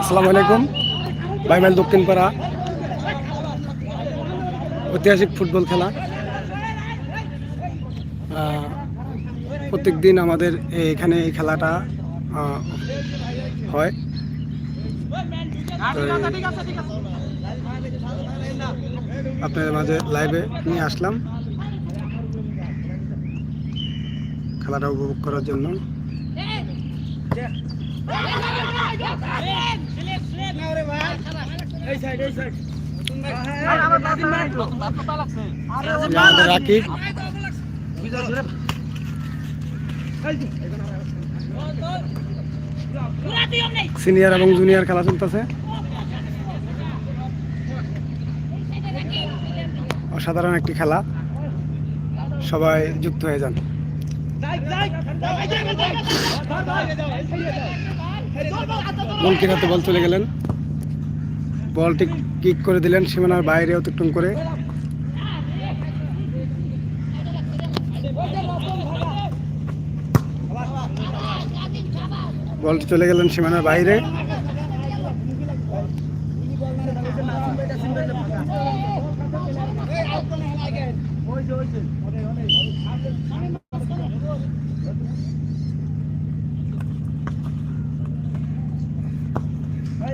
আসসালামু আলাইকুম। বাইমাইল দক্ষিণ পাড়া ঐতিহাসিক ফুটবল খেলা। প্রত্যেক দিন আমাদের এখানে এই খেলাটা হয়। আপনাদের মাঝে লাইভে নিয়ে আসলাম। খেলাটা উপভোগ করার জন্য। সিনিয়র এবং জুনিয়র খেলা চলতেছে। অসাধারণ একটি খেলা। সবাই যুক্ত হয়ে যান। মঙ্কির হাতে বল চলে গেলেন। বলটি কিক করে দিলেন, সীমানার বাইরে অতিক্রম করে। বলটি চলে গেলেন সীমানার বাইরে।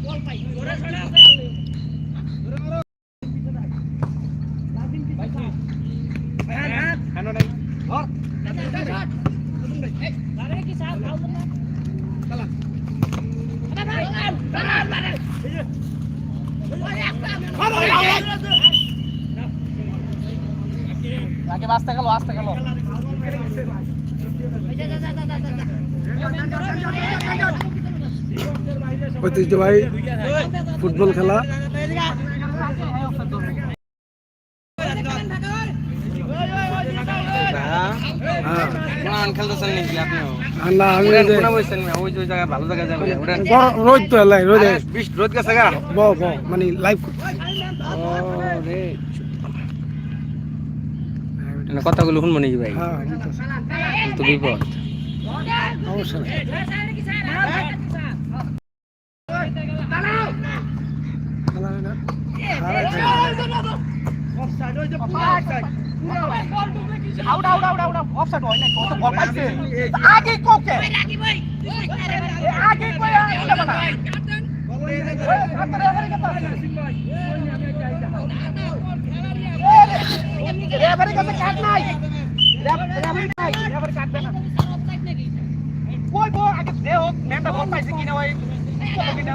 বল খানো নাই রাকিব আসতে গেল আসতে গেল হ্যাঁ না আমি ওই যে কোন বইছেন ওই যে গা। ব ব মানে লাইভ কথাগুলো শুনব নাকি ভাই? হ্যাঁ তো বিপদ। সমস্যা নেই খেলা হয় না? হারায় খেলা। Out out out out offside হয় না কত বল পাইছে আগে কোকে আগে কই আগে কই আগে ভাই কিনা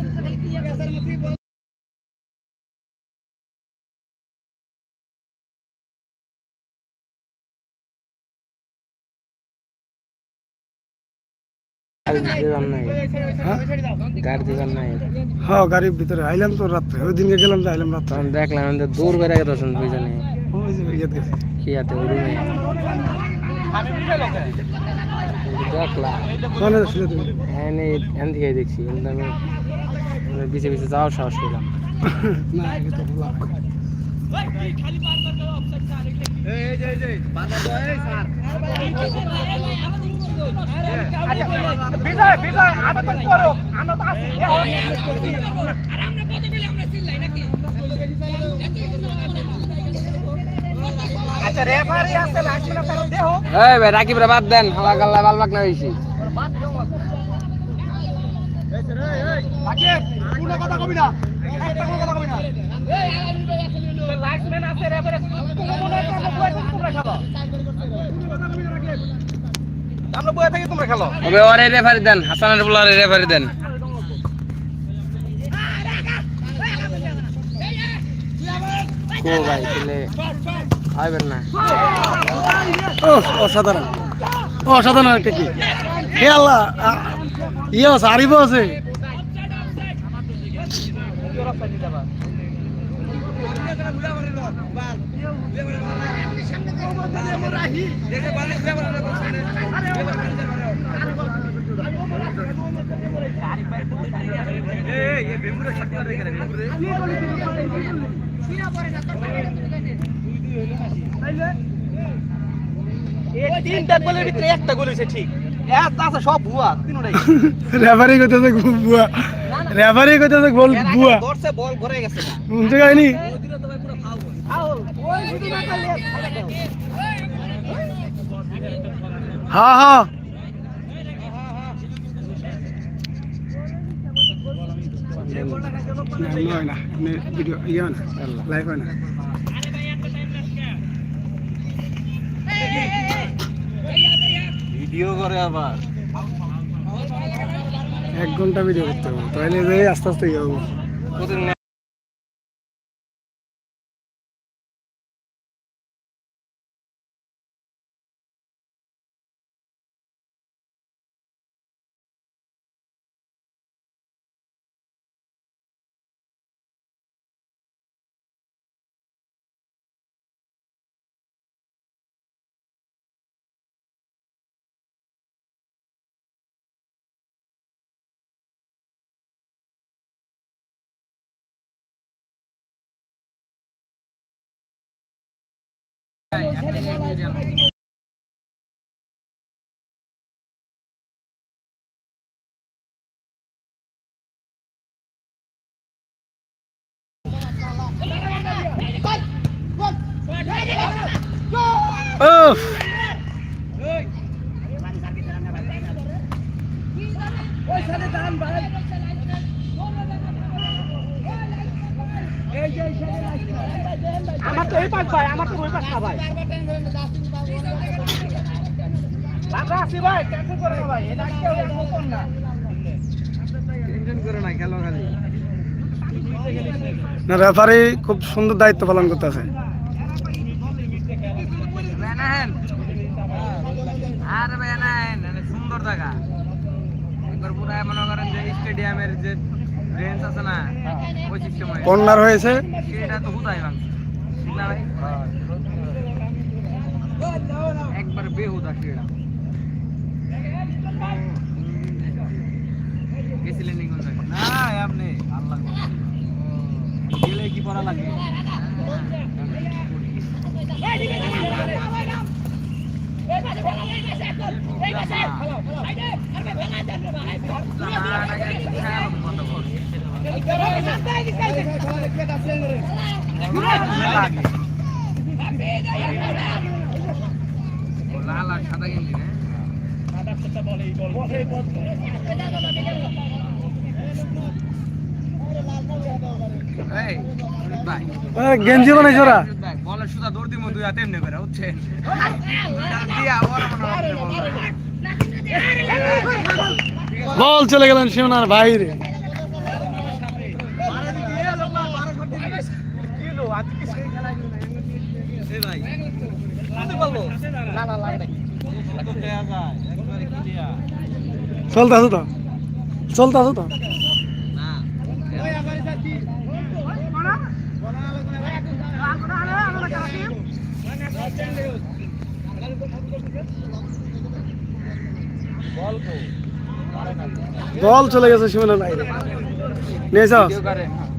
হ্যাঁ গাড়ি নাই হ্যাঁ গাড়ির ভিতরে আইলাম তো রাত্রে ওই দিনকে গেলাম তো আইলাম রাত্রে দেখলাম আমাদের দূর বেড়ে গেছেন দুইজনে ওই যে কি হাতে রুমে দেখলাম কোনে ছিল তুমি এনে থেকে দেখছি কিন্তু আমি আমি পিছে পিছে যাওয়ার সাহস পেলাম না তো হয়। আচ্ছা, বিজয় বিজয় আবেদন করো আমরা তো আছি আচ্ছা রেফারি আছে লাগবে না তাহলে দেহ এই ভাই রাকিব রে বাদ দেন হালা গাল্লা বালবাক না হইছি বাকি কোনো কথা কবি না একটা কথা কবি না আছে রেফারি মনে হয় তোমরা আমরা বয়ে থাকি তোমরা খেলো। তবে ওরে রেফারি দেন হাসানের বলারে রেফারি দেন। কো ভাই তাহলে আইবেন না। অসাধারণ। অসাধারণ একটা কি? হে আল্লাহ ইয়ে আছে আরিফও আছে। তিনটা গোলের ভিতরে একটা গোল হয়েছে ঠিক সব ভুয়া তিনটাই রেফারি কইতেছে বুয়া। রেফারি কইতেছে গোল ধরছে বল ঘুরে গেছে। বুঝতে হ্যাঁ হ্যাঁ। ভিডিও ইয়ে না লাইভ হয় না ভিডিও করে আবার। এক ঘণ্টা ভিডিও করতে হবে। তাহলে আস্তে আস্তে ইয়ে হব। কতদিন উফ আমার তো এই পাশ ভাই আমার তো ওই পাশ না ভাই। আমরা আছি ভাই টেনশন করে না ভাই এটা কেউ এখন না। টেনশন করে না খেলো খালি। না রেফারি খুব সুন্দর দায়িত্ব পালন করতেছে। আরে মানে সুন্দর জায়গা। একবার পুরো মনে করেন যে স্টেডিয়ামের যে রেঞ্জ আছে না ওই সিস্টেম কর্নার হয়েছে। সেটা তো হুদাই ভাঙছে। ভাই একবার বেহুদা ক্রীড়া গেছিলেন নি আপনি আল্লাহ গেলে কি করা লাগে? লাল আর সাদা গেঞ্জি না এই ভাই এ, গেঞ্জি বানাইছে ওরা? বলের সুদা দৌড় দিব দুই হাতে এমনি করে মনে বল চলে গেলেন সীমানার বাইরে। দেয়া যায় একবারে ক্লিয়ার চলতেছে তো চলতেছে তো না বল চলে গেছে সীমানা নাই নিয়েছ কেউ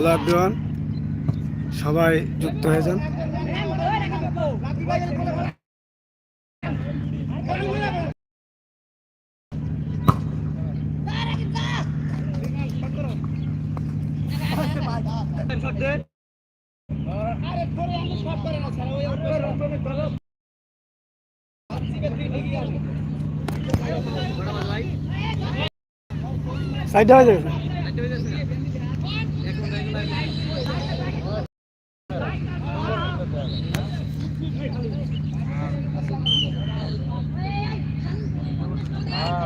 হ্যালো এভরিওয়ান সবাই যুক্ত হয়ে যান। সাইডে হয়ে যাবে।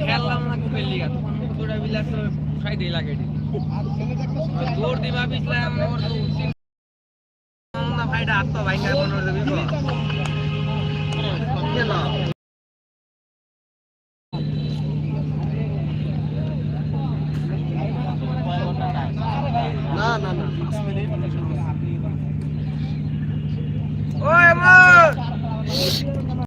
খেললাম না কুপের লিগা তখন দুটা বিলাস দিই লাগে দৌড় দিবা পিছলাম ওর ভাইটা আত্ম ভাইঙ্গা মনে হলো